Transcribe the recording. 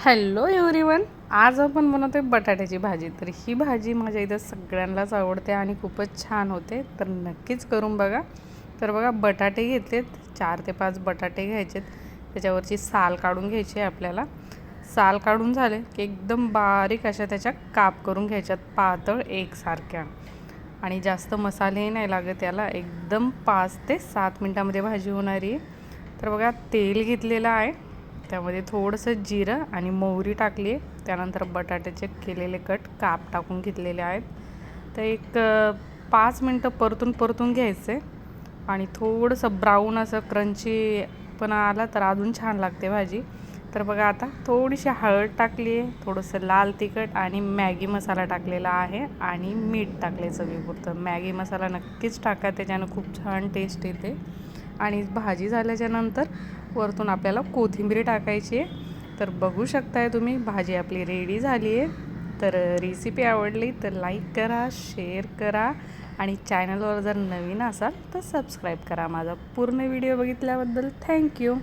Hello everyone आज आपण बनवतोय बटाट्याची भाजी. तर ही भाजी माझ्या इथं सगळ्यांनाच आवडते आणि खूपच छान होते. तर नक्कीच करून बघा. तर बघा बटाटे घेतलेत. चार ते पाच बटाटे घ्यायचेत. त्याच्यावरची साल काढून घ्यायची आहे आपल्याला. साल काढून झाले की एकदम बारीक अशा त्याच्या काप करून घ्यायच्यात. पातळ एकसारख्या. आणि जास्त मसालेही नाही लागत याला. एकदम पाच ते सात मिनटामध्ये भाजी होणारी आहे. तर बघा तेल घेतलेलं आहे. त्यामध्ये थोडंसं जिरं आणि मोहरी टाकली. आहे त्यानंतर बटाट्याचे केलेले कट काप टाकून घेतलेले आहेत. तर एक पाच मिनटं परतून परतून घ्यायचे. आणि थोडंसं ब्राऊन असं क्रंची पण आला तर अजून छान लागते भाजी. तर बघा आता थोडीशी हळद टाकली आहे थोडंसं लाल तिखट आणि मॅगी मसाला टाकलेला आहे आणि मीठ टाकले चवीपुरतं मॅगी मसाला नक्कीच टाका त्याच्यानं खूप छान टेस्ट येते. आणि भाजी झाल्याच्यानंतर वरतून आपल्याला कोथिंबीर टाकायची आहे. तर बघू शकताय तुम्ही भाजी आपली रेडी झाली आहे. तर रेसिपी आवडली तर लाईक करा शेअर करा. आणि चॅनलवर जर नवीन असाल तर सबस्क्राईब करा माझा. पूर्ण व्हिडिओ बघितल्याबद्दल थँक्यू